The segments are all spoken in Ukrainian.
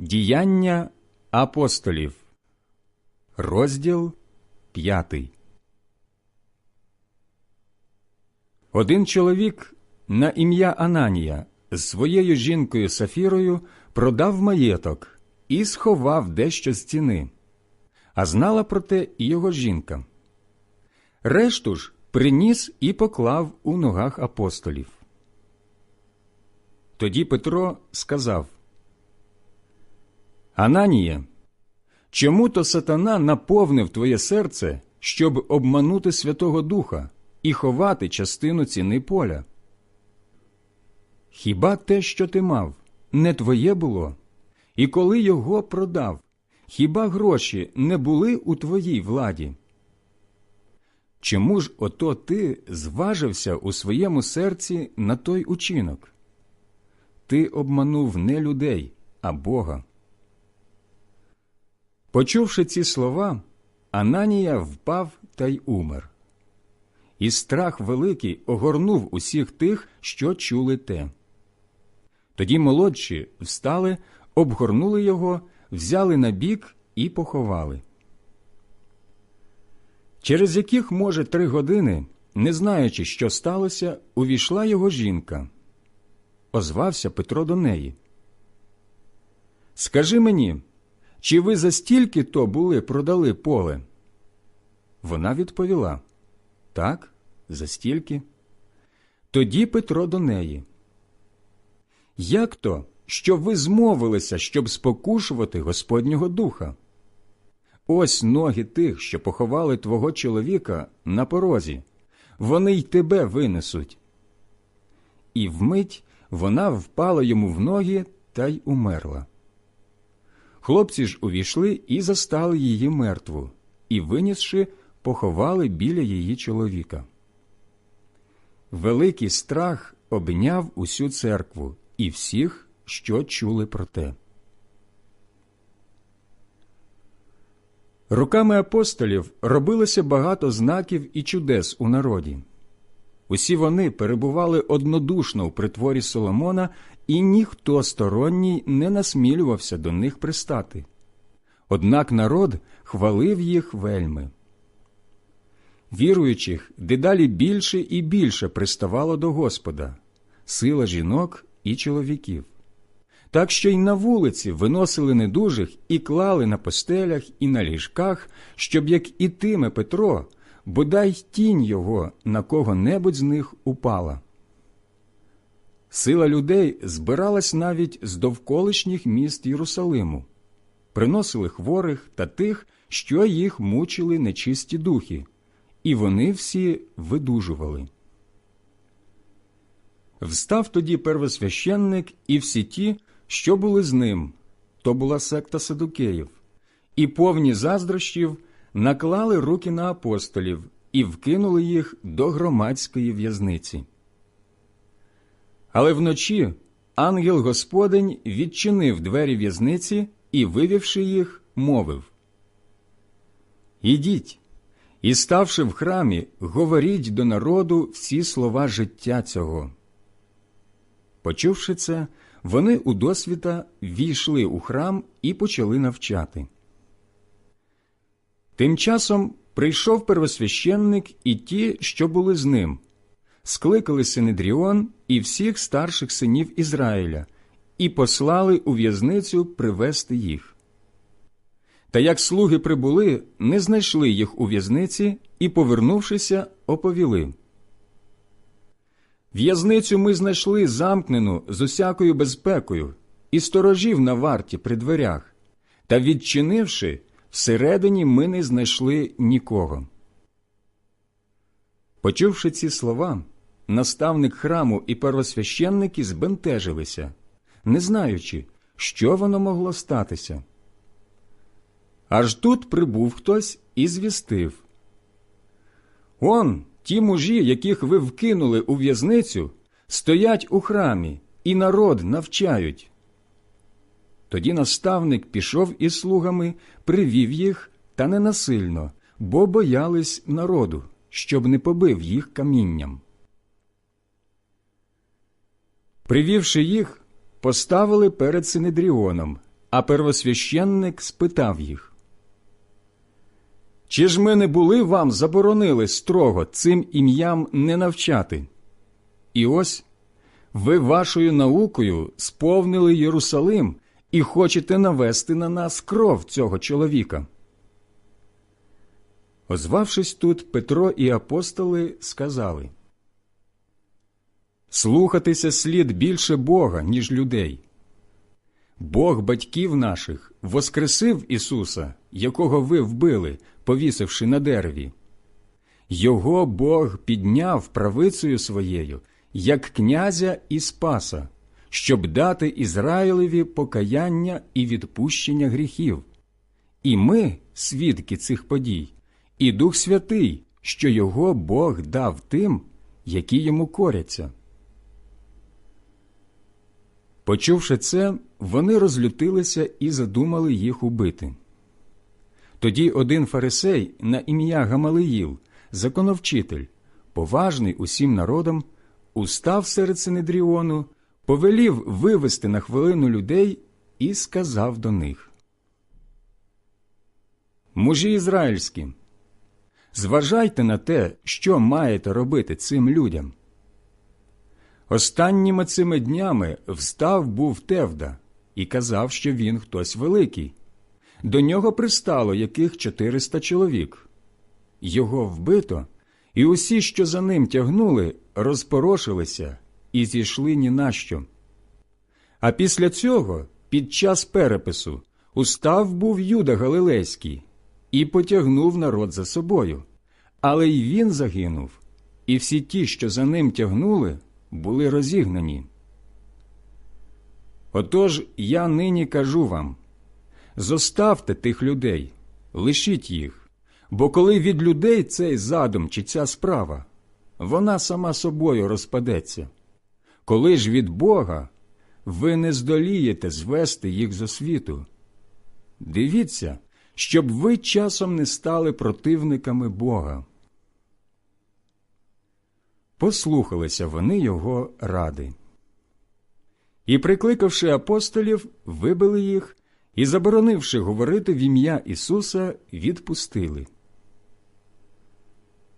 Діяння апостолів, розділ п'ятий. Один чоловік на ім'я Ананія з своєю жінкою Сафірою продав маєток і сховав дещо з ціни, а знала про те і його жінка. Решту ж приніс і поклав у ногах апостолів. Тоді Петро сказав Ананія, чому то сатана наповнив твоє серце, щоб обманути Святого Духа і ховати частину ціни поля? Хіба те, що ти мав, не твоє було? І коли його продав, хіба гроші не були у твоїй владі? Чому ж ото ти зважився у своєму серці на той учинок? Ти обманув не людей, а Бога. Почувши ці слова, Ананія впав та й умер. І страх великий огорнув усіх тих, що чули те. Тоді молодші встали, обгорнули його, взяли на бік і поховали. Через яких, може, три години, не знаючи, що сталося, увійшла його жінка. Озвався Петро до неї. Скажи мені, чи ви за стільки то були продали поле? Вона відповіла Так, за стільки. Тоді Петро до неї. Як то, що ви змовилися, щоб спокушувати Господнього духа? Ось ноги тих, що поховали твого чоловіка на порозі, вони й тебе винесуть. І вмить вона впала йому в ноги та й умерла. Хлопці ж увійшли і застали її мертву, і, винісши, поховали біля її чоловіка. Великий страх обняв усю церкву і всіх, що чули про те. Руками апостолів робилося багато знаків і чудес у народі. Усі вони перебували однодушно у притворі Соломона, і ніхто сторонній не насмілювався до них пристати. Однак народ хвалив їх вельми. Віруючих дедалі більше і більше приставало до Господа, сила жінок і чоловіків. Так що й на вулиці виносили недужих і клали на постелях і на ліжках, щоб як ітиме Петро, бодай тінь його на кого-небудь з них упала. Сила людей збиралась навіть з довколишніх міст Єрусалиму, приносили хворих та тих, що їх мучили нечисті духи, і вони всі видужували. Встав тоді первосвященник і всі ті, що були з ним, то була секта Садукеїв, і повні заздрощів наклали руки на апостолів і вкинули їх до громадської в'язниці. Але вночі ангел Господень відчинив двері в'язниці і, вивівши їх, мовив Ідіть, і, ставши в храмі, говоріть до народу всі слова життя цього. Почувши це, вони у досвіта війшли у храм і почали навчати. Тим часом прийшов первосвященник і ті, що були з ним, скликали Синедріон і всіх старших синів Ізраїля, і послали у в'язницю привести їх. Та як слуги прибули, не знайшли їх у в'язниці і, повернувшися, оповіли. В'язницю ми знайшли замкнену з усякою безпекою і сторожів на варті при дверях, та, відчинивши, всередині ми не знайшли нікого. Почувши ці слова, наставник храму і первосвященники збентежилися, не знаючи, що воно могло статися. Аж тут прибув хтось і звістив Он, ті мужі, яких ви вкинули у в'язницю, стоять у храмі і народ навчають. Тоді наставник пішов із слугами, привів їх, та не насильно, бо боялись народу, щоб не побив їх камінням. Привівши їх, поставили перед Синедріоном А первосвященник спитав їх, Чи ж ми не були вам заборонили строго цим ім'ям не навчати? І ось ви вашою наукою сповнили Єрусалим і хочете навести на нас кров цього чоловіка. Озвавшись тут, Петро і апостоли сказали Слухатися слід більше Бога, ніж людей. Бог батьків наших воскресив Ісуса, якого ви вбили, повісивши на дереві. Його Бог підняв правицею своєю, як князя і спаса, щоб дати Ізраїлеві покаяння і відпущення гріхів. І ми, свідки цих подій, і Дух Святий, що його Бог дав тим, які йому коряться. Почувши це, вони розлютилися і задумали їх убити. Тоді один фарисей на ім'я Гамалиїл, законовчитель, поважний усім народом, устав серед Синедріону, повелів вивести на хвилину людей і сказав до них. Мужі ізраїльські, зважайте на те, що маєте робити цим людям. Останніми цими днями встав був Тевда і казав, що він хтось великий. До нього пристало яких 400 чоловік. Його вбито, і усі, що за ним тягнули, розпорошилися і зійшли ні на що. А після цього, під час перепису, устав був Юда Галилейський і потягнув народ за собою. Але й він загинув, і всі ті, що за ним тягнули, були розігнані. Отож я нині кажу вам зоставте тих людей, лишіть їх, бо коли від людей цей задум чи ця справа, вона сама собою розпадеться. Коли ж від Бога ви не здолієте звести їх з освіту. Дивіться, щоб ви часом не стали противниками Бога. Послухалися вони його ради. І, прикликавши апостолів, вибили їх і, заборонивши говорити в ім'я Ісуса, відпустили.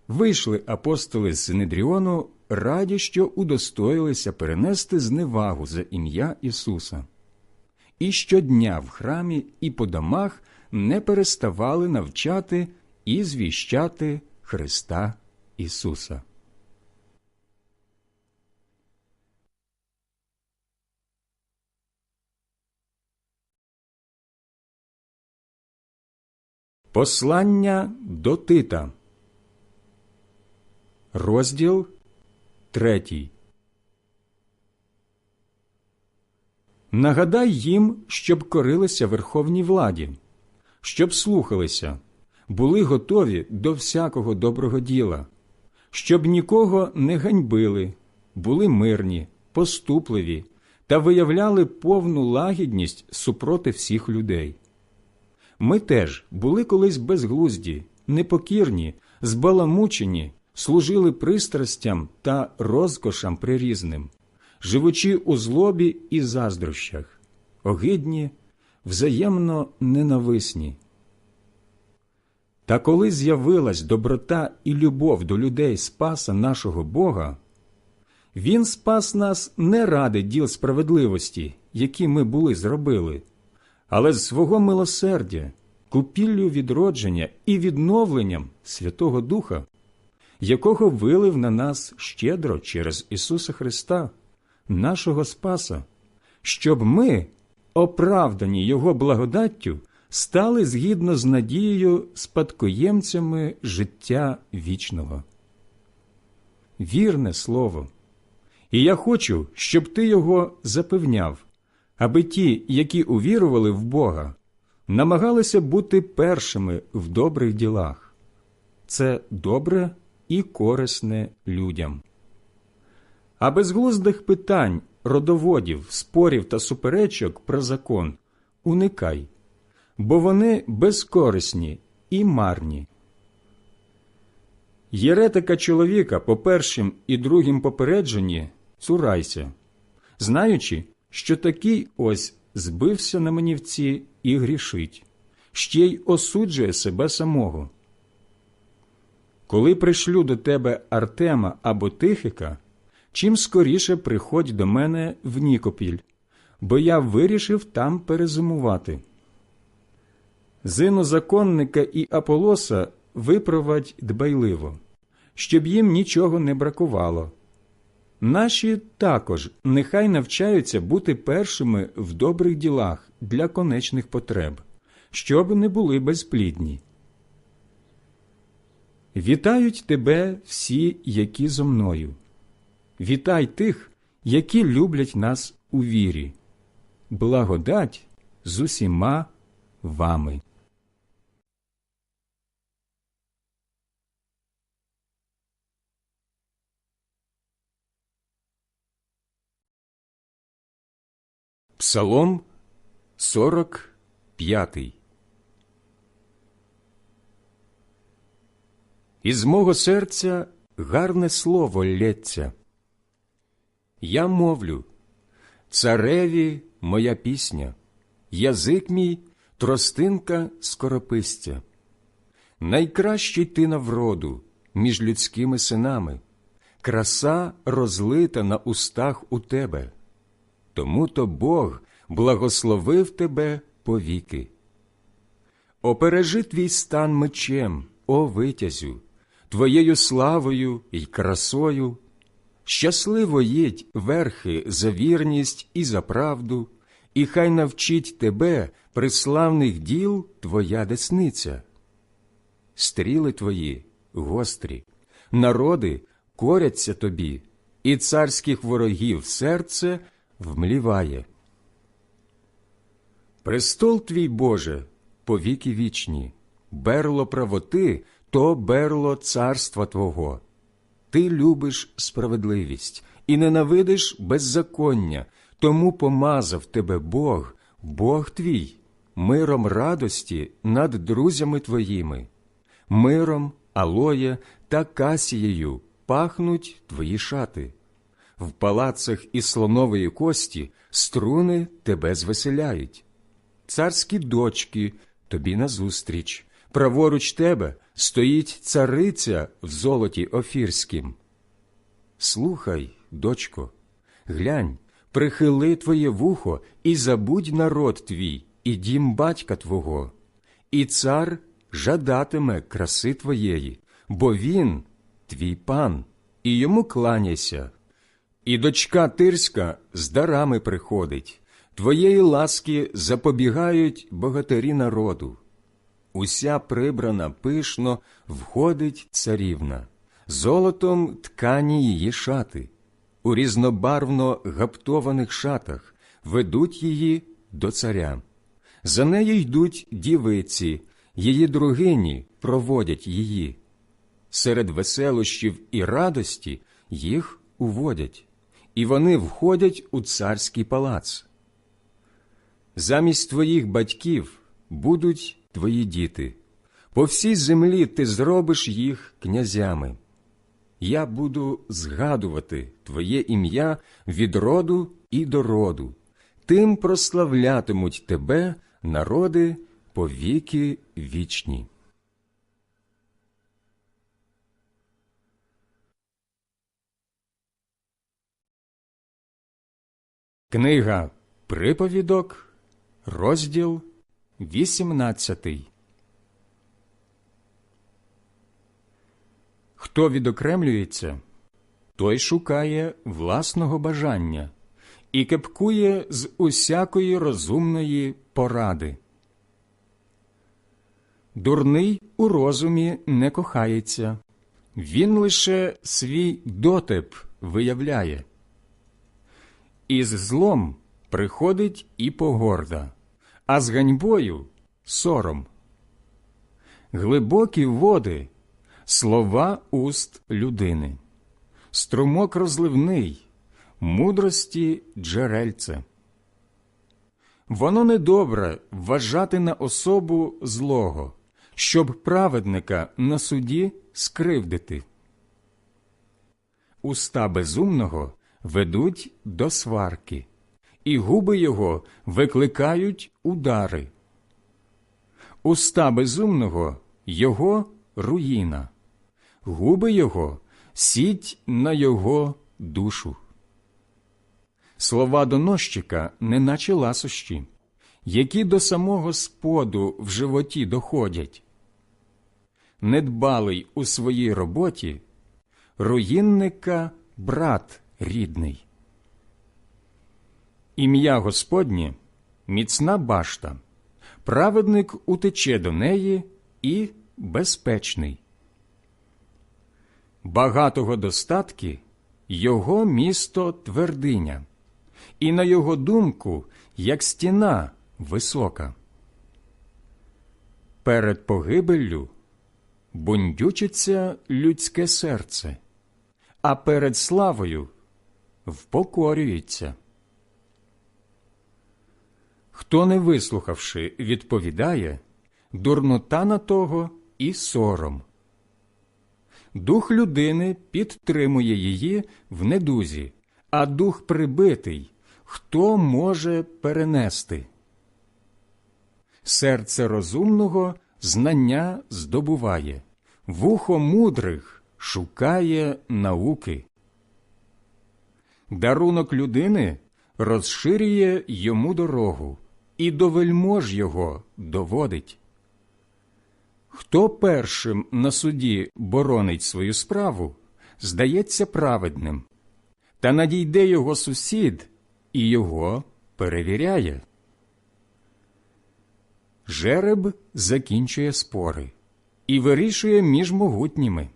Вийшли апостоли з Синедріону, раді, що удостоїлися перенести зневагу за ім'я Ісуса. І щодня в храмі і по домах не переставали навчати і звіщати Христа Ісуса. Послання до Тита, розділ третій. Нагадай їм, щоб корилися верховній владі, щоб слухалися, були готові до всякого доброго діла, щоб нікого не ганьбили, були мирні, поступливі та виявляли повну лагідність супроти всіх людей. Ми теж були колись безглузді, непокірні, збаламучені, служили пристрастям та розкошам прирізним, живучи у злобі і заздрощах, огидні, взаємно ненависні. Та коли з'явилась доброта і любов до людей Спаса нашого Бога, Він спас нас не ради діл справедливості, які ми були зробили але з свого милосердя, купіллю відродження і відновленням Святого Духа, якого вилив на нас щедро через Ісуса Христа, нашого Спаса, щоб ми, оправдані Його благодаттю, стали згідно з надією спадкоємцями життя вічного. Вірне слово, і я хочу, щоб ти його запевняв аби ті, які увірували в Бога, намагалися бути першими в добрих ділах. Це добре і корисне людям. А безглуздих питань, родоводів, спорів та суперечок про закон уникай, бо вони безкорисні і марні. Єретика чоловіка по першим і другим попередженні цурайся, знаючи, що такий ось збився на манівці і грішить, ще й осуджує себе самого. Коли пришлю до тебе Артема або Тихика, чим скоріше приходь до мене в Нікопіль, бо я вирішив там перезимувати. Зинозаконника і Аполоса випровадь дбайливо, щоб їм нічого не бракувало. Наші також нехай навчаються бути першими в добрих ділах для конечних потреб, щоб не були безплідні. Вітають тебе всі, які зо мною. Вітай тих, які люблять нас у вірі. Благодать з усіма вами. Псалом 45 Із мого серця гарне слово лється. Я мовлю, цареві моя пісня, язик мій тростинка скоропистя. Найкращий ти на вроду між людськими синами, краса розлита на устах у тебе. Тому то Бог благословив тебе повіки. Опережи твій стан мечем, о витязю, твоєю славою й красою. Щасливо їдь верхи за вірність і за правду, і хай навчить тебе приславних діл твоя десниця. Стріли твої гострі, народи коряться тобі, і царських ворогів серце вмліває. Престол твій Боже, повіки вічні, берло правоти то берло царства Твого. Ти любиш справедливість і ненавидиш беззаконня, тому помазав тебе Бог, Бог твій, миром радості над друзями твоїми, миром, алоє та касією пахнуть твої шати. В палацах із слонової кості струни тебе звеселяють, царські дочки тобі назустріч, праворуч тебе стоїть цариця в золоті офірськім. Слухай, дочко, глянь, прихили твоє вухо і забудь народ твій, і дім батька твого, і цар жадатиме краси твоєї, бо він твій пан, і йому кланяйся. І дочка тирська з дарами приходить, твоєї ласки запобігають богатирі народу. Уся прибрана пишно входить царівна, золотом ткані її шати, у різнобарвно гаптованих шатах ведуть її до царя. За нею йдуть дівиці, її другині проводять її. Серед веселощів і радості їх уводять, і вони входять у царський палац. Замість твоїх батьків будуть твої діти, по всій землі ти зробиш їх князями. Я буду згадувати Твоє ім'я від роду і до роду, тим прославлятимуть тебе народи по віки вічні. Книга Приповідок, розділ вісімнадцятий. Хто відокремлюється, той шукає власного бажання і кепкує з усякої розумної поради. Дурний у розумі не кохається, він лише свій дотип виявляє. Із злом приходить і погорда, а з ганьбою сором. Глибокі води слова уст людини, струмок розливний, мудрості джерельце. Воно недобре вважати на особу злого, щоб праведника на суді скривдити. Уста безумного ведуть до сварки, і губи його викликають удари. Уста безумного його руїна, губи його сіть на його душу. Слова доносчика, неначе ласощі, які до самого споду в животі доходять. Недбалий у своїй роботі, руїнника брат рідний. Ім'я Господнє міцна башта, праведник утече до неї і безпечний. Багатого достатки його місто твердиня, і на його думку, як стіна висока. Перед погибеллю бундючиться людське серце, а перед славою впокорюється. Хто, не вислухавши, відповідає, дурнота на того і сором. Дух людини підтримує її в недузі, а дух прибитий хто може перенести? Серце розумного знання здобуває, вухо мудрих шукає науки. Дарунок людини розширює йому дорогу і до вельмож його доводить. Хто першим на суді боронить свою справу, здається праведним, та надійде його сусід і його перевіряє. Жереб закінчує спори і вирішує між могутніми.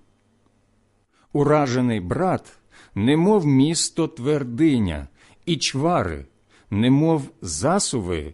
Уражений брат, немов місто твердиня, і чвари, немов засуви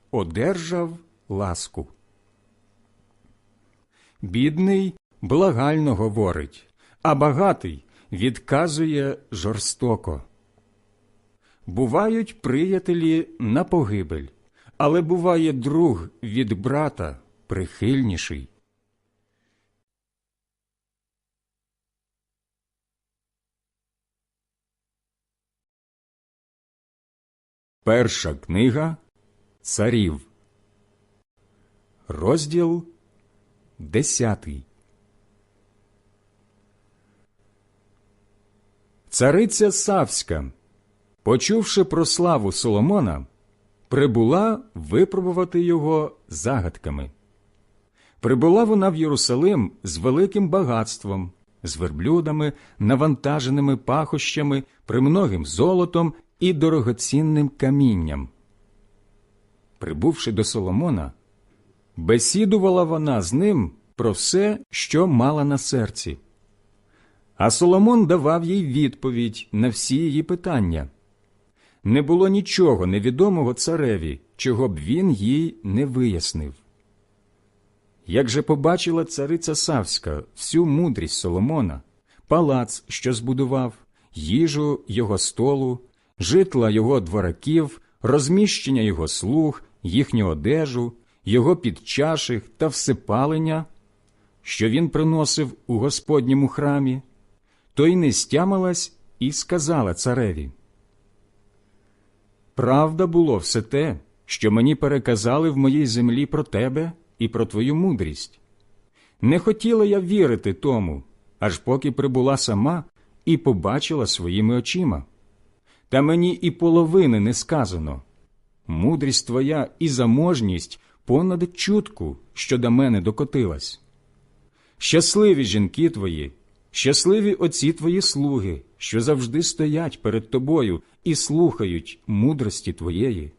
одержав ласку. Бідний благально говорить, а багатий відказує жорстоко. Бувають приятелі на погибель, але буває друг від брата прихильніший. Перша книга Царів, розділ десятий. Цариця Савська, почувши про славу Соломона, прибула випробувати його загадками. Прибула вона в Єрусалим з великим багатством, з верблюдами, навантаженими пахощами, примногим золотом і дорогоцінним камінням. Прибувши до Соломона, бесідувала вона з ним про все, що мала на серці. А Соломон давав їй відповідь на всі її питання. Не було нічого невідомого цареві, чого б він їй не вияснив. Як же побачила цариця Савська всю мудрість Соломона, палац, що збудував, їжу його столу, житла його двораків, розміщення його слуг, їхню одежу, його підчаших та всепалення, що він приносив у Господньому храмі, то й не стямилась і сказала цареві. Правда було все те, що мені переказали в моїй землі про тебе і про твою мудрість. Не хотіла я вірити тому, аж поки прибула сама і побачила своїми очима. Та мені і половини не сказано мудрість твоя і заможність понад чутку, що до мене докотилась. Щасливі жінки твої, щасливі оці твої слуги, що завжди стоять перед тобою і слухають мудрості твоєї.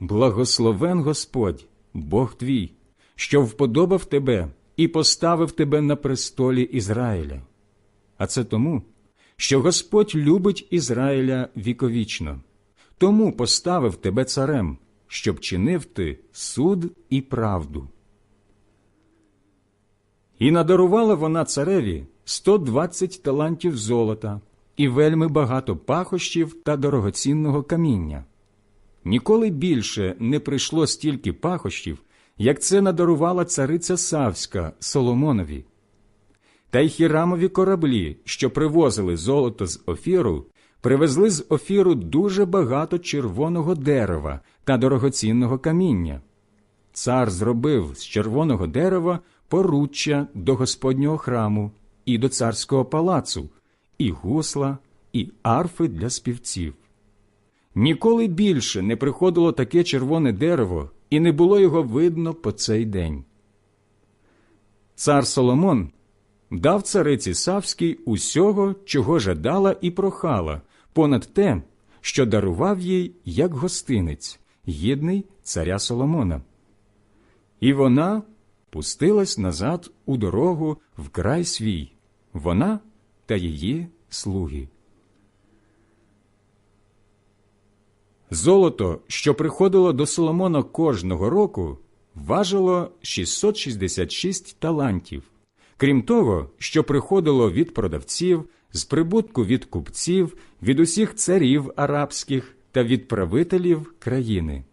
Благословен Господь, Бог твій, що вподобав тебе і поставив тебе на престолі Ізраїля. А це тому, що Господь любить Ізраїля віковічно тому поставив тебе царем, щоб чинив ти суд і правду. І надарувала вона цареві 120 талантів золота і вельми багато пахощів та дорогоцінного каміння. Ніколи більше не прийшло стільки пахощів, як це надарувала цариця Савська Соломонові. Та й хірамові кораблі, що привозили золото з офіру, привезли з офіру дуже багато червоного дерева та дорогоцінного каміння. Цар зробив з червоного дерева поруччя до Господнього храму і до царського палацу, і гусла, і арфи для співців. Ніколи більше не приходило таке червоне дерево, і не було його видно по цей день. Цар Соломон дав цариці Савській усього, чого жадала і прохала, понад те, що дарував їй як гостинець, гідний царя Соломона. І вона пустилась назад у дорогу в край свій, вона та її слуги. Золото, що приходило до Соломона кожного року, важило 666 талантів, крім того, що приходило від продавців, з прибутку від купців, від усіх царів арабських та від правителів країни.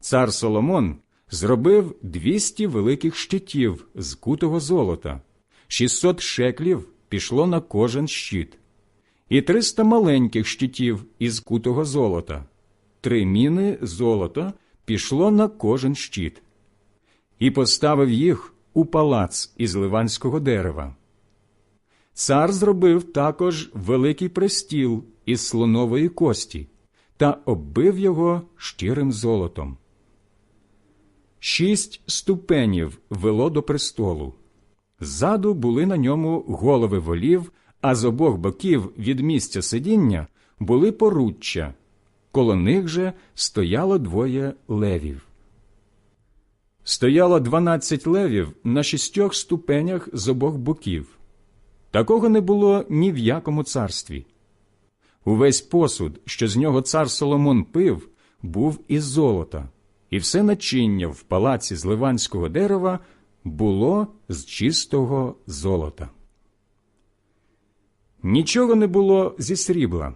Цар Соломон зробив 200 великих щитів з кутого золота, 600 шеклів пішло на кожен щит, і 300 маленьких щитів із кутого золота, три міни золота пішло на кожен щит, і поставив їх у палац із ливанського дерева. Цар зробив також великий престіл із слонової кості та оббив його щирим золотом. Шість ступенів вело до престолу. Ззаду були на ньому голови волів, а з обох боків від місця сидіння були поруччя. Коло них же стояло двоє левів. Стояло дванадцять левів на шістьох ступенях з обох боків. Такого не було ні в якому царстві. Увесь посуд, що з нього цар Соломон пив, був із золота, і все начиння в палаці з ливанського дерева було з чистого золота. Нічого не було зі срібла.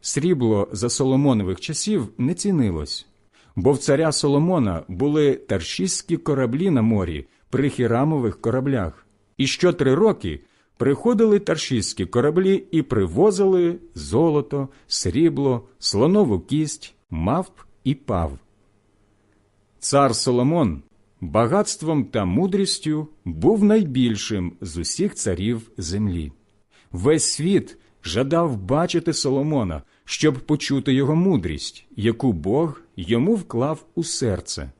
Срібло за Соломонових часів не цінилось, бо в царя Соломона були таршістські кораблі на морі при хірамових кораблях, і що три роки приходили таршістські кораблі і привозили золото, срібло, слонову кість, мавп і пав. Цар Соломон багатством та мудрістю був найбільшим з усіх царів землі. Весь світ жадав бачити Соломона, щоб почути його мудрість, яку Бог йому вклав у серце.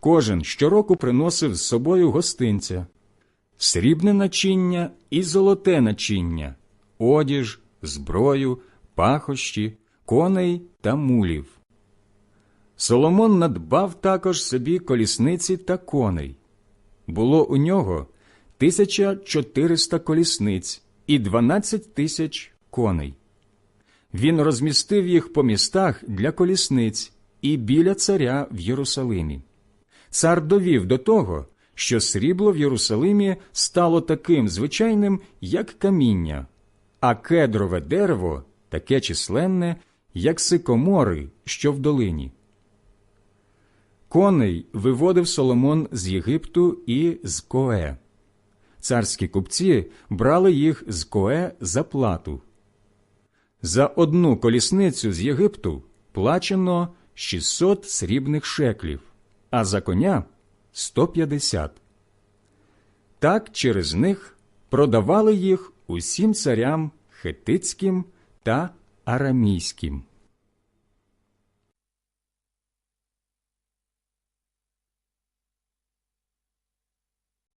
Кожен щороку приносив з собою гостинця, срібне начиння і золоте начиння, одіж, зброю, пахощі, коней та мулів. Соломон надбав також собі колісниці та коней. Було у нього 1400 колісниць і 12 тисяч коней. Він розмістив їх по містах для колісниць і біля царя в Єрусалимі. Цар довів до того, що срібло в Єрусалимі стало таким звичайним, як каміння, а кедрове дерево таке численне, як сикомори, що в долині. Коней виводив Соломон з Єгипту і з Коe. Царські купці брали їх з Коe за плату. За одну колісницю з Єгипту плачено 600 срібних шеклів, а за коня 150. Так через них продавали їх усім царям хетицьким та арамійським.